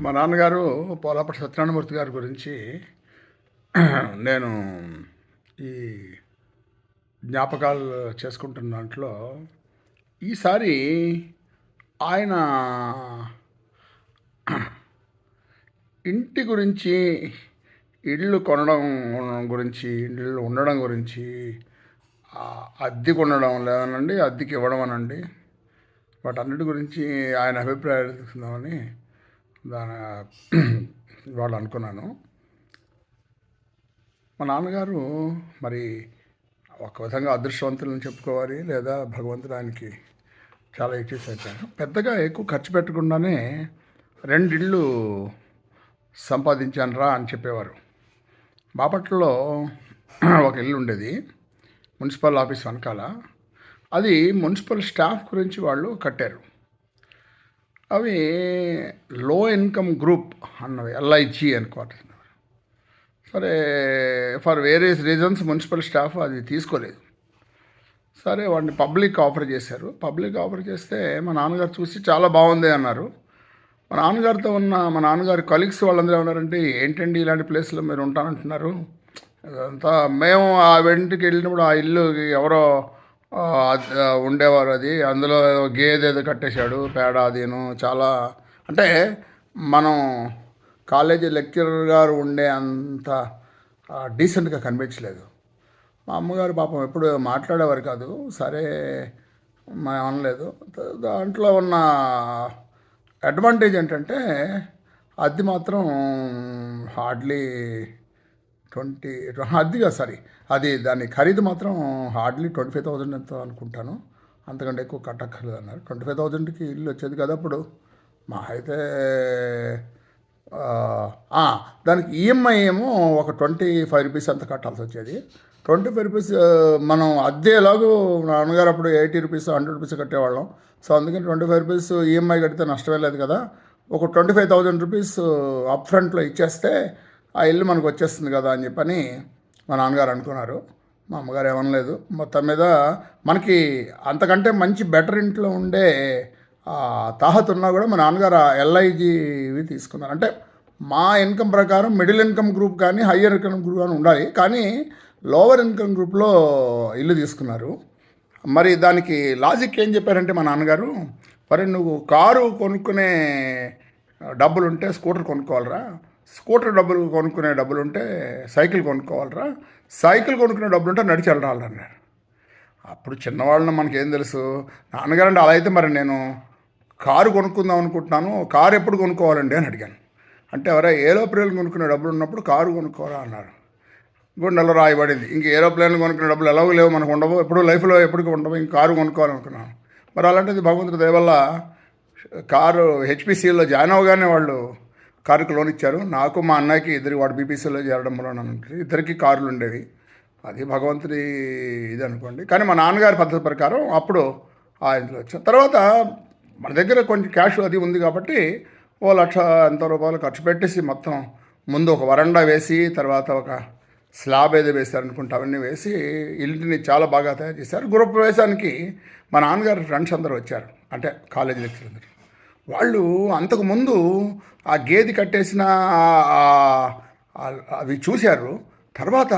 మా నాన్నగారు పోలాపటి సత్యనారాయణమూర్తి గారి గురించి నేను ఈ జ్ఞాపకాలు చేసుకుంటున్న దాంట్లో ఈసారి ఆయన ఇంటి గురించి ఇళ్ళు కొనడం గురించి ఇళ్ళు ఉండడం గురించి అద్దె అద్దెకు ఉండడం లేదనండి అద్దెకి ఇవ్వడం అనండి. వాటన్నిటి గురించి ఆయన అభిప్రాయాలు తీసుకుందామని దాని వాళ్ళు అనుకున్నాను. మా నాన్నగారు మరి ఒక విధంగా అదృష్టవంతులను చెప్పుకోవాలి లేదా భగవంతుడు ఆయనకి చాలా ఇచ్చేసారు పెద్దగా ఎక్కువ ఖర్చు పెట్టకుండానే రెండు ఇళ్ళు సంపాదించాను రా అని చెప్పేవారు. బాపట్లలో ఒక ఇల్లు ఉండేది మున్సిపల్ ఆఫీస్ వెనకాల. అది మున్సిపల్ స్టాఫ్ గురించి వాళ్ళు కట్టారు. అవి లో ఇన్కమ్ గ్రూప్ అన్నవి ఎల్ఐజి అనుకోవాలి సరే for various reasons municipal staff అది తీసుకోలేదు. సరే వాడిని పబ్లిక్ ఆఫర్ చేశారు. పబ్లిక్ ఆఫర్ చేస్తే మా నాన్నగారు చూసి చాలా బాగుంది అన్నారు. మా నాన్నగారితో ఉన్న మా నాన్నగారి కలీగ్స్ వాళ్ళందరూ ఏమన్నారంటే ఏంటండి ఇలాంటి ప్లేస్లో మీరు ఉంటానంటున్నారు? అదంతా మేము ఆ వెంటకి వెళ్ళినప్పుడు ఆ ఇల్లు ఎవరో ఉండేవారు అది. అందులో గేదె ఏదో కట్టేశాడు పేడ అదిను చాలా అంటే మనం కాలేజీ లెక్చరర్ గారు ఉండే అంత డీసెంట్గా కనిపించలేదు. మా అమ్మగారు పాపం ఎప్పుడు మాట్లాడేవారు కాదు. సరే మా అనలేదు. దాంట్లో ఉన్న అడ్వాంటేజ్ ఏంటంటే అది మాత్రం హార్డ్లీ ట్వంటీ అది కాదు సారీ అది దాని ఖరీదు మాత్రం హార్డ్లీ ట్వంటీ ఫైవ్ థౌజండ్ ఎంత అనుకుంటాను. అంతకంటే ఎక్కువ కట్టక్కర్లేదు అన్నారు ట్వంటీ ఫైవ్ థౌజండ్కి ఇల్లు వచ్చేది కదా అప్పుడు. మా అయితే దానికి ఈఎంఐ ఏమో ఒక ట్వంటీ ఫైవ్ రూపీస్ అంత కట్టాల్సి వచ్చేది. ట్వంటీ ఫైవ్ రూపీస్ మనం అద్దె నాన్నగారు అప్పుడు ఎయిటీ రూపీస్ హండ్రెడ్ రూపీస్ కట్టేవాళ్ళం. సో అందుకని ట్వంటీ ఫైవ్ రూపీస్ ఈఎంఐ కడితే నష్టమే లేదు కదా. ఒక twenty five thousand rupees up ఫ్రంట్లో ఇచ్చేస్తే ఆ ఇల్లు మనకు వచ్చేస్తుంది కదా అని చెప్పని మా నాన్నగారు అనుకున్నారు. మా అమ్మగారు ఏమనలేదు. మొత్తం మీద మనకి అంతకంటే మంచి బెటర్ ఇంట్లో ఉండే తాహత్ ఉన్నా కూడా మా నాన్నగారు ఎల్ఐజీవి తీసుకున్నారు. అంటే మా ఇన్కమ్ ప్రకారం మిడిల్ ఇన్కమ్ గ్రూప్ కానీ హయ్యర్ ఇన్కమ్ గ్రూప్ కానీ ఉండాలి. కానీ లోవర్ ఇన్కమ్ గ్రూప్లో ఇల్లు తీసుకున్నారు. మరి దానికి లాజిక్ ఏం చెప్పారంటే మా నాన్నగారు మరి నువ్వు కారు కొనుక్కునే డబ్బులు ఉంటే స్కూటర్ కొనుక్కోవాలరా. స్కూటర్ డబ్బులు కొనుక్కునే డబ్బులు ఉంటే సైకిల్ కొనుక్కోవాలరా. సైకిల్ కొనుక్కునే డబ్బులు ఉంటే నడిచి వెళ్ళాలన్నారు అప్పుడు చిన్నవాళ్ళని మనకేం తెలుసు? నాన్నగారంటే అలా అయితే మరి నేను కారు కొనుక్కుందాం అనుకుంటున్నాను. కారు ఎప్పుడు కొనుక్కోవాలండి అని అడిగాను. అంటే ఎవరా ఏరోప్లేన్ కొనుక్కునే డబ్బులు ఉన్నప్పుడు కారు కొనుక్కోరా అన్నారు. గుండెలో రాయబడింది ఇంక ఏరోప్లేన్ కొనుక్కునే డబ్బులు ఎలాగో లేవు మనకు ఉండవు. ఎప్పుడు లైఫ్లో ఎప్పటికీ ఉండవు. ఇంక కారు కొనుక్కోవాలనుకున్నాను. మరి అలాంటిది భగవంతుడి దయవల్ల కారు హెచ్పిసిలో జాయిన్ అవగానే వాళ్ళు కారుకు లోన్ ఇచ్చారు. నాకు మా అన్నయ్యకి ఇద్దరు వాడు బీపీసీలో చేరడం వలన ఇద్దరికి కారులు ఉండేవి. అది భగవంతుడి ఇది అనుకోండి. కానీ మా నాన్నగారి పద్ధతి ప్రకారం అప్పుడు ఆ ఇంట్లో వచ్చాం. తర్వాత మన దగ్గర కొంచెం క్యాష్ అది ఉంది కాబట్టి ఓ లక్ష ఎంత రూపాయలు ఖర్చు పెట్టేసి మొత్తం ముందు ఒక వరండా వేసి తర్వాత ఒక స్లాబ్ ఏదో వేశారనుకుంటా అవన్నీ వేసి ఇంటిని చాలా బాగా తయారు చేశారు. గృహప్రవేశానికి మా నాన్నగారు ఫ్రెండ్స్ అందరూ వచ్చారు. అంటే కాలేజీ లెక్చర్ అందరూ వాళ్ళు అంతకుముందు ఆ గేది కట్టేసిన అవి చూశారు. తర్వాత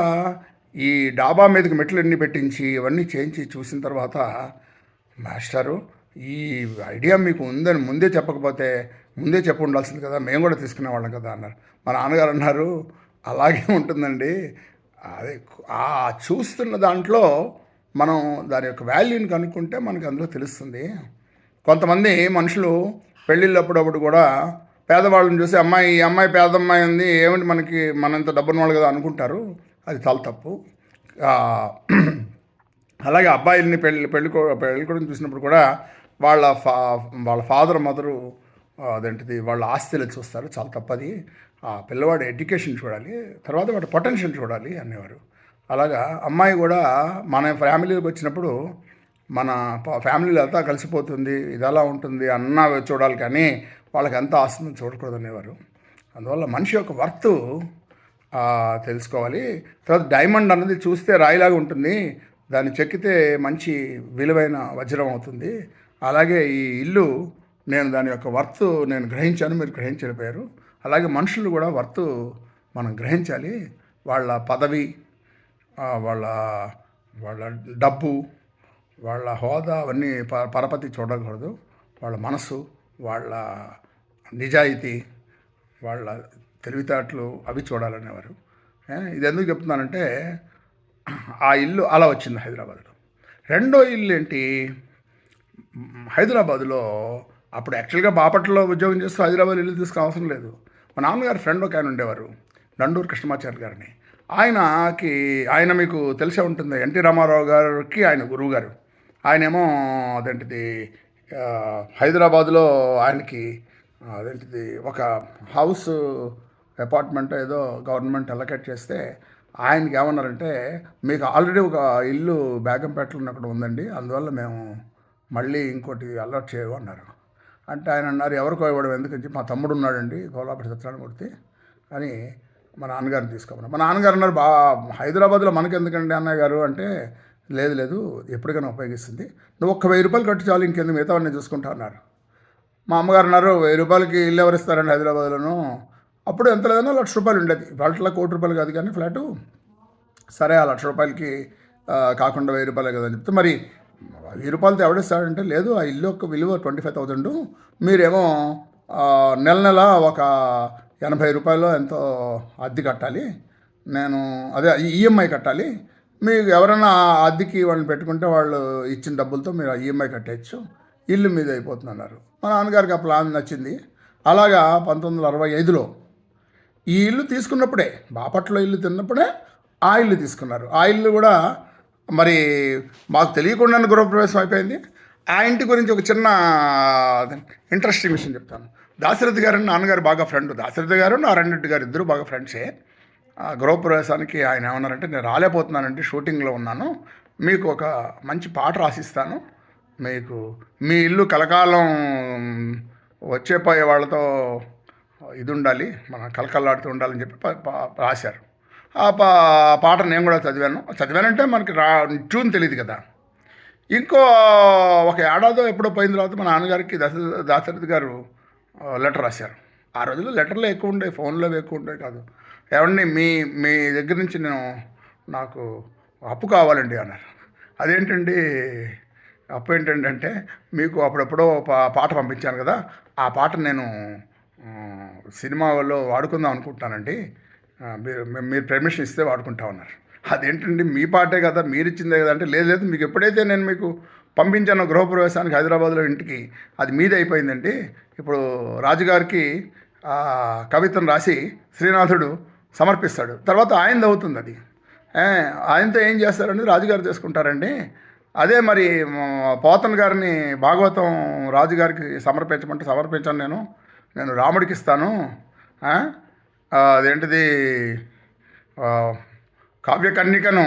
ఈ డాబా మీదకి మెట్లు పెట్టించి ఇవన్నీ చేయించి చూసిన తర్వాత మాస్టారు ఈ ఐడియా మీకు ఉందని ముందే చెప్పకపోతే ముందే చెప్పు ఉండాల్సింది కదా మేము కూడా తీసుకునేవాళ్ళం కదా అన్నారు. మా నాన్నగారు అన్నారు అలాగే ఉంటుందండి. అదే ఆ చూస్తున్న దాంట్లో మనం దాని యొక్క వాల్యూని కనుక్కుంటే మనకు అందులో తెలుస్తుంది. కొంతమంది మనుషులు పెళ్ళిళ్ళప్పుడప్పుడు కూడా పేదవాళ్ళని చూసి అమ్మాయి ఈ అమ్మాయి పేదమ్మాయి ఉంది ఏమిటి మనకి మనంత డబ్బున్న వాళ్ళు కదా అనుకుంటారు. అది చాలా తప్పు. అలాగే అబ్బాయిల్ని పెళ్ళి పెళ్ళి కూ- పెళ్ళి కూడా చూసినప్పుడు కూడా వాళ్ళ ఫా వాళ్ళ ఫాదర్ మదరు అదేంటిది వాళ్ళ ఆస్తిలో చూస్తారు. చాలా తప్పది. ఆ పిల్లవాడి ఎడ్యుకేషన్ చూడాలి. తర్వాత వాడి పొటెన్షియల్ చూడాలి అనేవారు. అలాగా అమ్మాయి కూడా మన ఫ్యామిలీకి వచ్చినప్పుడు మన ప- ఫ్యామిలీలో అంతా కలిసిపోతుంది ఇది ఎలా ఉంటుంది అన్న చూడాలి కానీ వాళ్ళకి ఎంత ఆస్తుందని చూడకూడదు అనేవారు అందువల్ల మనిషి యొక్క వర్త్ తెలుసుకోవాలి. తర్వాత డైమండ్ అన్నది చూస్తే రాయిలాగా ఉంటుంది. దాన్ని చెక్కితే మంచి విలువైన వజ్రం అవుతుంది. అలాగే ఈ ఇల్లు నేను దాని యొక్క వర్త్ నేను గ్రహించాను మీరు గ్రహించలేకపోయారు అలాగే మనుషులు కూడా వర్త్ మనం గ్రహించాలి. వాళ్ళ పదవి వాళ్ళ వాళ్ళ డబ్బు వాళ్ళ హోదా అవన్నీ ప పరపతి చూడకూడదు. వాళ్ళ మనసు వాళ్ళ నిజాయితీ వాళ్ళ తెలివితేటలు అవి చూడాలనేవారు. ఇది ఎందుకు చెప్తున్నానంటే ఆ ఇల్లు అలా వచ్చింది హైదరాబాద్లో. రెండో ఇల్లు ఏంటి? హైదరాబాద్లో అప్పుడు యాక్చువల్గా బాపట్లలో ఉద్యోగం చేస్తూ హైదరాబాద్ ఇల్లు తీసుకునే అవసరం లేదు. మా నాన్నగారు ఫ్రెండ్ ఒక ఆయన ఉండేవారు నండూరు కృష్ణమాచార్య గారిని. ఆయనకి ఆయన మీకు తెలిసే ఉంటుంది. ఎన్టీ రామారావు గారికి ఆయన గురువు గారు ఆయనేమో అదేంటిది హైదరాబాద్లో హైదరాబాదులో ఆయనకి అదేంటిది ఒక హౌస్ అపార్ట్మెంట్ ఏదో గవర్నమెంట్ అలకేట్ చేస్తే ఆయనకి ఏమన్నారంటే మీకు ఆల్రెడీ ఒక ఇల్లు బేగంపేటలో అక్కడ ఉందండి అందువల్ల మేము మళ్ళీ ఇంకోటి అలర్ట్ చేయవు అన్నారు. అంటే ఆయన అన్నారు ఎవరికో ఇవ్వడం ఎందుకంటే మా తమ్ముడు ఉన్నాడండి గోలాపటి సత్యనారాయణమూర్తి అని మా నాన్నగారిని తీసుకోమన్నారు మా నాన్నగారు అన్నారు బా హైదరాబాద్లో మనకి ఎందుకండి అన్నయ్య గారు? అంటే లేదు లేదు ఎప్పటికైనా ఉపయోగిస్తుంది. నువ్వు ఒక్క వెయ్యి రూపాయలు కట్టు చాలు ఇంకెందుకు మిగతా నేను చూసుకుంటా అన్నారు. మా అమ్మగారు అన్నారు వెయ్యి రూపాయలకి ఇల్లు ఎవరు ఇస్తారండి హైదరాబాద్లోనూ? అప్పుడు ఎంత లేదన్నా లక్ష రూపాయలు ఉండేది. ఫ్లాట్లో కోటి రూపాయలు కాదు కానీ ఫ్లాటు. సరే ఆ లక్ష రూపాయలకి కాకుండా వెయ్యి రూపాయలే కదా అని చెప్తే మరి వెయ్యి రూపాయలతో ఎవడిస్తాడంటే లేదు ఆ ఇల్లు యొక్క విలువ ట్వంటీ ఫైవ్ థౌజండ్ మీరేమో నెల నెల ఒక ఎనభై రూపాయలు ఎంతో అద్దె కట్టాలి. నేను అదే ఈఎంఐ కట్టాలి. మీకు ఎవరైనా అద్దెకి వాళ్ళని పెట్టుకుంటే వాళ్ళు ఇచ్చిన డబ్బులతో మీరు ఈఎంఐ కట్టేయచ్చు. ఇల్లు మీద అయిపోతుందన్నారు. మా నాన్నగారికి ఆ ప్లాన్ నచ్చింది. అలాగా పంతొమ్మిది వందల అరవై ఐదులో ఈ ఇల్లు తీసుకున్నప్పుడే బాపట్ల ఇల్లు తిన్నప్పుడే ఆ ఇల్లు తీసుకున్నారు. ఆ ఇల్లు కూడా మరి మాకు తెలియకుండానే గృహప్రవేశం అయిపోయింది. ఆ ఇంటి గురించి ఒక చిన్న ఇంట్రెస్టింగ్ విషయం చెప్తాను. దాశరథి గారు నాన్నగారు బాగా ఫ్రెండ్. దాశరథి గారు నారాయణ గారు ఇద్దరు బాగా ఫ్రెండ్సే. గృహప్రవేశానికి ఆయన ఏమన్నారంటే నేను రాలేకపోతున్నానంటే షూటింగ్లో ఉన్నాను. మీకు ఒక మంచి పాట రాసిస్తాను. మీకు మీ ఇల్లు కలకాలం వచ్చేపోయే వాళ్ళతో ఇది ఉండాలి మన కలకల్లాడుతూ ఉండాలని చెప్పి రాశారు. ఆ పా పాట నేను కూడా చదివాను. చదివానంటే మనకి రా ట్యూన్ తెలియదు కదా. ఇంకో ఒక ఏడాదో ఎప్పుడో పోయిన తర్వాత మా నాన్నగారికి దశ దాశరథి గారు లెటర్ రాశారు. ఆ రోజుల్లో లెటర్లు ఎక్కువ ఉండే ఫోన్లో ఎక్కువ ఉండే కాదు. ఏమండి మీ మీ దగ్గర నుంచి నేను నాకు అప్పు కావాలండి అన్నారు. అదేంటండి? అప్పు ఏంటండి అంటే మీకు అప్పుడెప్పుడో పాట పంపించాను కదా ఆ పాట నేను సినిమాలో వాడుకుందాం అనుకుంటున్నానండి. మీరు మీరు పర్మిషన్ ఇస్తే వాడుకుంటా ఉన్నారు అదేంటండి? మీ పాటే కదా మీరు ఇచ్చిందే కదా అంటే లేదు లేదు మీకు ఎప్పుడైతే నేను మీకు పంపించాను గృహప్రవేశానికి హైదరాబాద్లో ఇంటికి అది మీదే అయిపోయిందండి. ఇప్పుడు రాజుగారికి కవితను రాసి శ్రీనాథుడు సమర్పిస్తాడు. తర్వాత ఆయనది అవుతుంది అది. ఆయనతో ఏం చేస్తారండి రాజుగారు చేసుకుంటారండి. అదే మరి పోతన్ గారిని భాగవతం రాజుగారికి సమర్పించమంటే సమర్పించాను నేను. నేను రాముడికి ఇస్తాను. అదేంటిది ఆ, కావ్యకన్నికను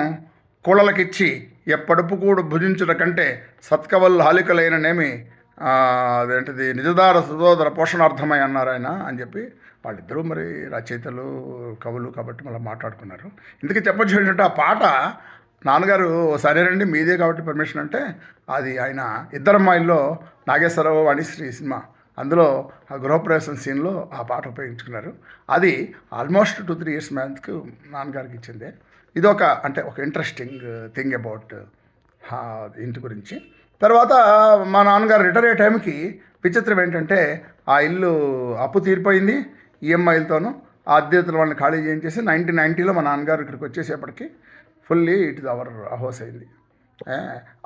కూడలకిచ్చి ఎప్పడుపు కూడా భుజించుట కంటే సత్కవల్ హాలికలైననేమి నేమి అదేంటిది నిజదార సుధోదర పోషణార్థమై అన్నారు ఆయన అని చెప్పి వాళ్ళిద్దరూ మరి రచయితలు కవులు కాబట్టి మళ్ళీ మాట్లాడుకున్నారు. ఇందుకే చెప్పచ్చు ఏంటంటే ఆ పాట నాన్నగారు సరేనండి మీదే కాబట్టి పర్మిషన్ అంటే అది ఆయన ఇద్దరమ్మాయిల్లో నాగేశ్వరరావు వాణిశ్రీ సినిమా. అందులో ఆ గృహప్రవేశం సీన్లో ఆ పాట ఉపయోగించుకున్నారు. అది ఆల్మోస్ట్ టూ త్రీ ఇయర్స్ మ్యాథ్కి నాన్నగారికి ఇచ్చింది. ఇది ఒక అంటే ఒక ఇంట్రెస్టింగ్ థింగ్ అబౌట్ ఇంటి గురించి. తర్వాత మా నాన్నగారు రిటైర్ అయ్యే టైంకి విచిత్రం ఏంటంటే ఆ ఇల్లు అప్పు తీరిపోయింది. ఈఎంఐలతోనూ ఆ అద్దెతలు వాళ్ళని ఖాళీ చేయించేసి నైన్టీన్ నైంటీలో మా నాన్నగారు ఇక్కడికి వచ్చేసేపటికి fully it is our house అయింది.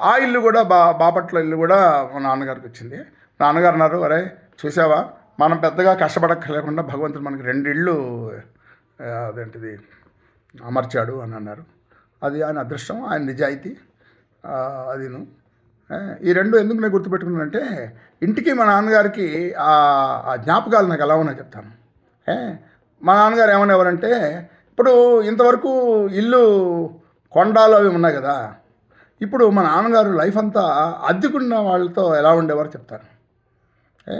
ఆ ఇల్లు కూడా బా బాపట్ల ఇల్లు కూడా మా నాన్నగారికి వచ్చింది. నాన్నగారు అన్నారు అరే చూసావా? మనం పెద్దగా కష్టపడక్కలేకుండా భగవంతుడు మనకి రెండు ఇళ్ళు అదేంటిది అమర్చాడు అని అన్నారు. అది ఆయన అదృష్టం ఆయన నిజాయితీ అదిను. ఈ రెండు ఎందుకు నేను గుర్తుపెట్టుకున్నానంటే ఇంటికి మా నాన్నగారికి ఆ జ్ఞాపకాలు నాకు ఎలా ఉన్నాయో చెప్తాను. మా నాన్నగారు ఏమనేవారంటే ఇప్పుడు ఇంతవరకు ఇల్లు కొండాలు అవి ఉన్నాయి కదా ఇప్పుడు మా నాన్నగారు లైఫ్ అంతా అద్దెకున్న వాళ్ళతో ఎలా ఉండేవారు చెప్తాను ఏ,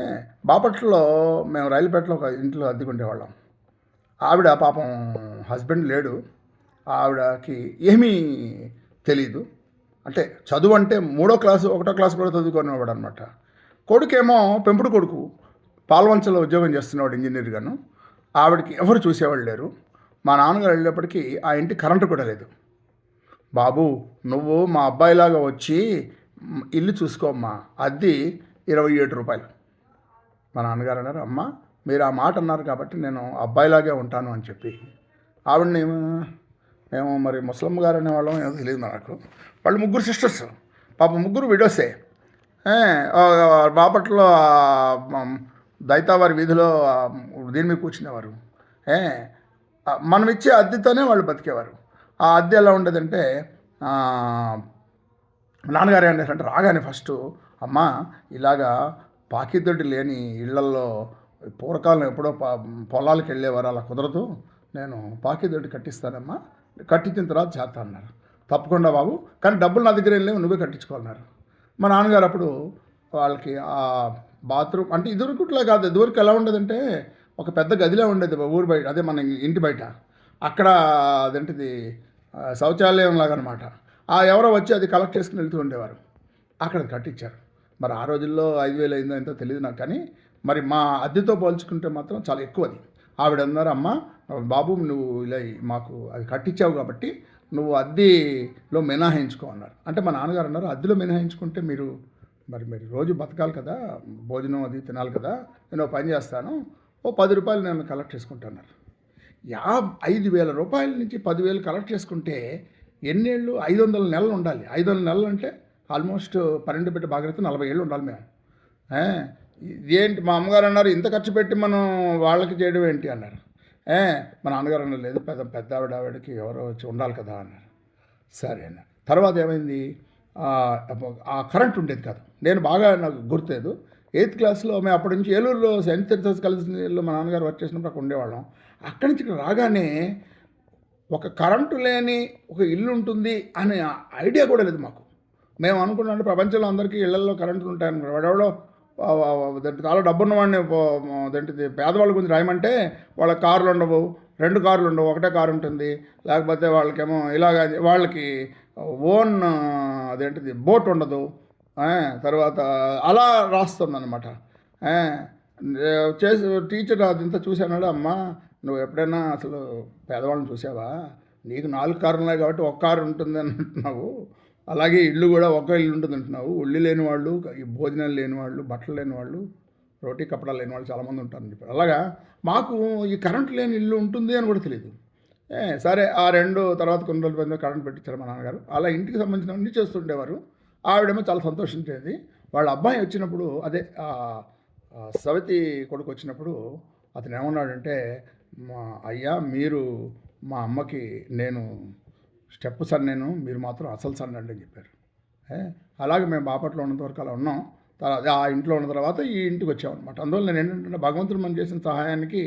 బాపట్లలో మేము రైలుపేటలో ఒక ఇంట్లో అద్దెకుండేవాళ్ళం ఆవిడ పాపం హస్బెండ్ లేడు. ఆవిడకి ఏమీ తెలియదు అంటే చదువు అంటే మూడో క్లాసు ఒకటో క్లాస్ కూడా చదువుకునేవాడు అనమాట కొడుకేమో పెంపుడు కొడుకు పాల్వంచలో ఉద్యోగం చేస్తున్నాడు ఇంజనీర్గాను ఆవిడకి ఎవరు చూసేవాళ్ళు లేరు. మా నాన్నగారు వెళ్ళేప్పటికీ ఆ ఇంటి కరెంటు కూడా లేదు. బాబు నువ్వు మా అబ్బాయిలాగా వచ్చి ఇల్లు చూసుకోమ్మా. అద్దె ఇరవై ఏడు రూపాయలు. మా నాన్నగారు అన్నారు అమ్మ మీరు ఆ మాట అన్నారు కాబట్టి నేను అబ్బాయిలాగే ఉంటాను అని చెప్పి. ఆవిడని మేము మరి ముసలమ్మ గారు అనేవాళ్ళం ఏమో తెలియదు నాకు. వాళ్ళు ముగ్గురు సిస్టర్స్. పాప ముగ్గురు విడోసే. బాపట్లో దైతావారి వీధిలో దీని మీద కూర్చునేవారు. ఏ, మనం ఇచ్చే అద్దెతోనే వాళ్ళు బతికేవారు. ఆ అద్దె ఎలా ఉండేదంటే నాన్నగారు ఏం చేశారంటే రాగానే ఫస్ట్ అమ్మ ఇలాగా పాకిదొడ్డి లేని ఇళ్ళల్లో పూర్వకాలం ఎప్పుడో ప- పొలాలకు వెళ్ళేవారు అలా కుదరదు. నేను పాకిదొడ్డి కట్టిస్తానమ్మా. కట్టించిన తర్వాత చేస్తా అన్నారు. తప్పకుండా బాబు కానీ డబ్బులు నా దగ్గర వెళ్ళి నువ్వే కట్టించుకోవాలన్నారు మా నాన్నగారు అప్పుడు వాళ్ళకి ఆ బాత్రూమ్ అంటే ఇదివరకుట్లా కాదు. ఇదివరకు ఎలా ఉండేదంటే ఒక పెద్ద గదిలో ఉండేది ఊరు బయట అదే మన ఇంటి బయట. అక్కడ అదేంటిది శౌచాలయం లాగా అనమాట ఆ ఎవరో వచ్చి అది కలెక్ట్ చేసుకుని వెళ్తూ ఉండేవారు. అక్కడ కట్టించారు. మరి ఆ రోజుల్లో ఐదు వేలు అయిందో ఎంతో తెలియదు నాకు కానీ మరి మా అద్దెతో పోల్చుకుంటే మాత్రం చాలా ఎక్కువ అది ఆవిడ అన్నారు అమ్మ బాబు నువ్వు ఇలా మాకు అది కట్టించావు కాబట్టి నువ్వు అద్దెలో మినహాయించుకో అన్నారు. అంటే మా నాన్నగారు అన్నారు అద్దెలో మినహాయించుకుంటే మీరు మరి మీరు రోజు బతకాలి కదా భోజనం అది తినాలి కదా నేను పని చేస్తాను ఓ పది రూపాయలు నేను కలెక్ట్ చేసుకుంటున్నారు యా ఐదు వేల రూపాయల నుంచి పదివేలు కలెక్ట్ చేసుకుంటే ఎన్నేళ్ళు? ఐదు వందల నెలలు ఉండాలి. ఐదు వందల నెలలు అంటే ఆల్మోస్ట్ పన్నెండు పెట్టి బాగా నలభై ఏళ్ళు ఉండాలి మేము. ఇదేంటి? మా అమ్మగారు అన్నారు ఇంత ఖర్చు పెట్టి మనం వాళ్ళకి చేయడం ఏంటి అన్నారు. ఏ? మా నాన్నగారు అన్నారు లేదు పెద్ద పెద్ద ఆవిడ ఆవిడకి ఎవరో వచ్చి ఉండాలి కదా అన్నారు. సరే అన్న తర్వాత ఏమైంది? ఆ, కరెంట్ ఉండేది కాదు. నేను బాగా నాకు గుర్తులేదు. ఎయిత్ క్లాస్లో మేము అప్పటి నుంచి ఏలూరులో సెయింట్ థెరిసస్ కాలేజీలో మా నాన్నగారు వర్క్ చేసినప్పుడు అక్కడ ఉండేవాళ్ళం. అక్కడి నుంచి రాగానే ఒక కరెంటు లేని ఒక ఇల్లు ఉంటుంది అనే ఐడియా కూడా లేదు మాకు. మేము అనుకున్నాం ప్రపంచంలో అందరికీ ఇళ్ళలో కరెంటు ఉంటాయని. వాడెవడో దాంట్లో చాలా డబ్బున్న వాడిని దాంట్లో పేదవాళ్ళ గురించి రాయమంటే వాళ్ళ కార్లు ఉండవు రెండు కార్లు ఉండవు ఒకటే కారు ఉంటుంది. లేకపోతే వాళ్ళకేమో ఇలాగ వాళ్ళకి ఓన్ అదేంటిది బోట్ ఉండదు. తర్వాత అలా రాస్తుందన్నమాట. చేసి టీచర్ అదంతా చూశానాడు అమ్మా నువ్వు ఎప్పుడైనా అసలు పేదవాళ్ళని చూసావా? నీకు నాలుగు కార్లు ఉన్నాయి కాబట్టి ఒక్క కారు ఉంటుంది అని అంటున్నావు. అలాగే ఇల్లు కూడా ఒక ఇల్లు ఉంటుంది అంటున్నావు. ఒళ్ళు లేని వాళ్ళు ఈ భోజనాలు లేని వాళ్ళు బట్టలు లేని వాళ్ళు రోటీ కప్పడాలు లేని వాళ్ళు చాలామంది ఉంటారు. ఇప్పుడు అలాగా మాకు ఈ కరెంట్ లేని ఇల్లు ఉంటుంది అని కూడా తెలియదు. సరే ఆ రెండు తర్వాత కొన్ని రోజుల పైన కరెంట్ పెట్టించారు మా నాన్నగారు. అలా ఇంటికి సంబంధించిన అన్ని చేస్తుండేవారు. ఆవిడేమో చాలా సంతోషించేది. వాళ్ళ అబ్బాయి వచ్చినప్పుడు అదే సవితి సవతి కొడుకు వచ్చినప్పుడు అతను ఏమన్నాడంటే మా అయ్యా మీరు మా అమ్మకి నేను స్టెప్ సన్ నేను మీరు మాత్రం అసలు సన్ అండి అని చెప్పారు. అలాగే మేము బాపట్లో ఉన్నంత వరకు అలా ఉన్నాం. తర్వాత ఆ ఇంట్లో ఉన్న తర్వాత ఈ ఇంటికి వచ్చామన్నమాట. అందువల్ల నేను ఏంటంటే భగవంతుడు మనం చేసిన సహాయానికి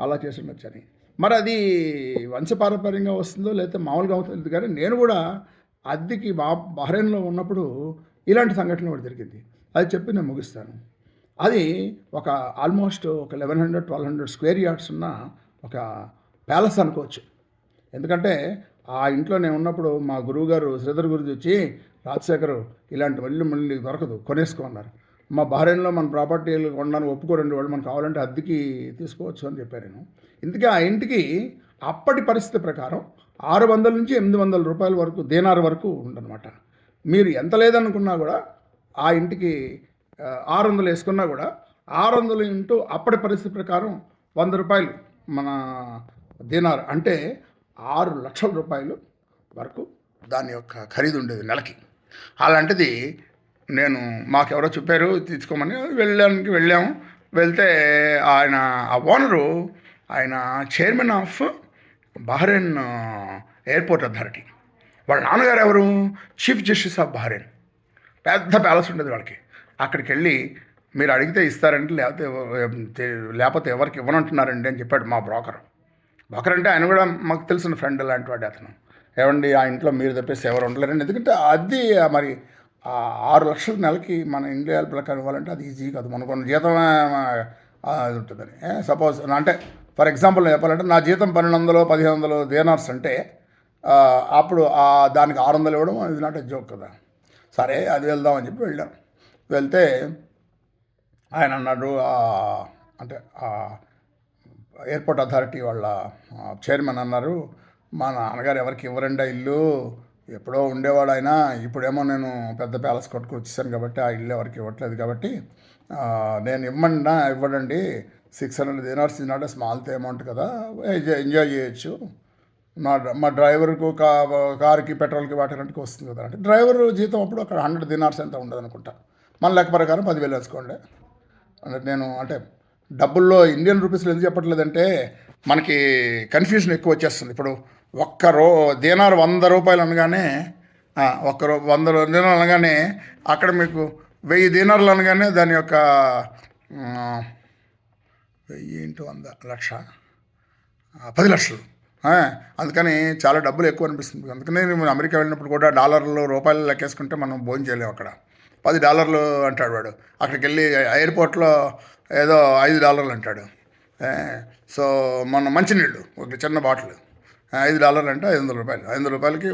అలా చేసి ఉండొచ్చని మరి అది వంశపారంపర్యంగా వస్తుందో లేకపోతే మామూలుగా అవుతుంది కానీ నేను కూడా అద్దెకి బా బహ్రెయిన్లో ఉన్నప్పుడు ఇలాంటి సంఘటన కూడా జరిగింది. అది చెప్పి నేను ముగిస్తాను. అది ఒక ఆల్మోస్ట్ ఒక eleven hundred twelve hundred square yards ఉన్న ఒక ప్యాలెస్ అనుకోవచ్చు. ఎందుకంటే ఆ ఇంట్లో నేను ఉన్నప్పుడు మా గురువుగారు శ్రీధర్ గురించి వచ్చి రాజశేఖర్ ఇలాంటి మళ్ళీ మళ్ళీ దొరకదు కొనేసుకో అన్నారు. మా భార్యలో మన ప్రాపర్టీలు కొనడానికి ఒప్పుకోరండి వాళ్ళు మనకు కావాలంటే అద్దెకి తీసుకోవచ్చు అని చెప్పారు నేను. ఇందుకే ఆ ఇంటికి అప్పటి పరిస్థితి ప్రకారం ఆరు వందల నుంచి ఎనిమిది వందల రూపాయల వరకు దేనార్ వరకు ఉండనమాట మీరు ఎంత లేదనుకున్నా కూడా ఆ ఇంటికి ఆరు వందలు వేసుకున్నా కూడా ఆరు వందలు ఇంటూ అప్పటి పరిస్థితి ప్రకారం వంద రూపాయలు మన దీనార్ అంటే ఆరు లక్షల రూపాయలు వరకు దాని యొక్క ఖరీదు ఉండేది నెలకి. అలాంటిది నేను మాకెవరో చెప్పారు తీసుకోమని వెళ్ళడానికి వెళ్ళాము. వెళ్తే ఆయన ఆ ఓనరు ఆయన chairman of Bahrain airport authority వాళ్ళ నాన్నగారు ఎవరు? చీఫ్ జస్టిస్ ఆఫ్ బహ్రెయిన్ పెద్ద ప్యాలెస్ ఉండేది వాళ్ళకి. అక్కడికి వెళ్ళి మీరు అడిగితే ఇస్తారంటే లేకపోతే లేకపోతే ఎవరికి ఇవ్వనంటున్నారండి అని చెప్పాడు మా బ్రోకర్ బ్రోకర్ అంటే ఆయన కూడా మాకు తెలిసిన ఫ్రెండ్ లాంటి వాడు అతను. ఏమండి ఆ ఇంట్లో మీరు తప్పేసి ఎవరు ఉండలేరండి. ఎందుకంటే అది మరి ఆరు లక్షల నెలకి మన ఇండియా ప్రకారం ఇవ్వాలంటే అది ఈజీ కాదు. మనకు జీతం అది ఉంటుందని. సపోజ్ అంటే ఫర్ ఎగ్జాంపుల్ చెప్పాలంటే నా జీతం పన్నెండు వందలు పదిహేను వందలు దేనార్స్ అంటే అప్పుడు దానికి ఆరు వందలు ఇవ్వడం ఇది నాట్ జోక్ కదా. సరే అది వెళ్దామని చెప్పి వెళ్ళాం వెళ్తే ఆయన అన్నాడు అంటే ఎయిర్పోర్ట్ అథారిటీ వాళ్ళ చైర్మన్ అన్నారు మా నాన్నగారు ఎవరికి ఇవ్వరండి ఇల్లు? ఎప్పుడో ఉండేవాడు ఆయన ఇప్పుడేమో నేను పెద్ద ప్యాలెస్ కొట్టుకు వచ్చేసాను కాబట్టి ఆ ఇల్లు ఎవరికి ఇవ్వట్లేదు కాబట్టి నేను ఇవ్వండి ఇవ్వడండి. Six hundred dinars is not small amount కదా ఎంజాయ్ ఎంజాయ్ చేయొచ్చు. మా మా డ్రైవర్కు కా కారుకి పెట్రోల్కి వాటికి వస్తుంది కదా అంటే డ్రైవర్ జీతం అప్పుడు అక్కడ హండ్రెడ్ దినార్స్ ఎంత ఉండదు అనుకుంటా మన లెక్క ప్రకారం పదివేలు వేసుకోండి. అంటే నేను అంటే డబ్బుల్లో ఇండియన్ రూపీస్లో ఎందుకు చెప్పట్లేదంటే మనకి కన్ఫ్యూజన్ ఎక్కువ వచ్చేస్తుంది. ఇప్పుడు ఒక్క రో దీనారు వంద రూపాయలు అనగానే ఒక్క రూ వంద రూ- దీనాలు అనగానే అక్కడ మీకు వెయ్యి దీనార్లు అనగానే దాని యొక్క వెయ్యి ఇంటూ వంద లక్ష పది లక్షలు. అందుకని చాలా డబ్బులు ఎక్కువ అనిపిస్తుంది. అందుకనే నేను అమెరికా వెళ్ళినప్పుడు కూడా డాలర్లు రూపాయలు లెక్కేసుకుంటే మనం భోజనం చేయలేము అక్కడ. పది డాలర్లు అంటాడు వాడు. అక్కడికి వెళ్ళి ఎయిర్పోర్ట్లో ఏదో ఐదు డాలర్లు అంటాడు. సో మన మంచినీళ్ళు ఒక చిన్న బాటిల్. ఐదు డాలర్లు అంటే ఐదు వందల రూపాయలు. ఐదు వందల రూపాయలకి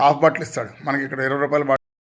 హాఫ్ బాటిల్ ఇస్తాడు. మనకి ఇక్కడ ఇరవై రూపాయల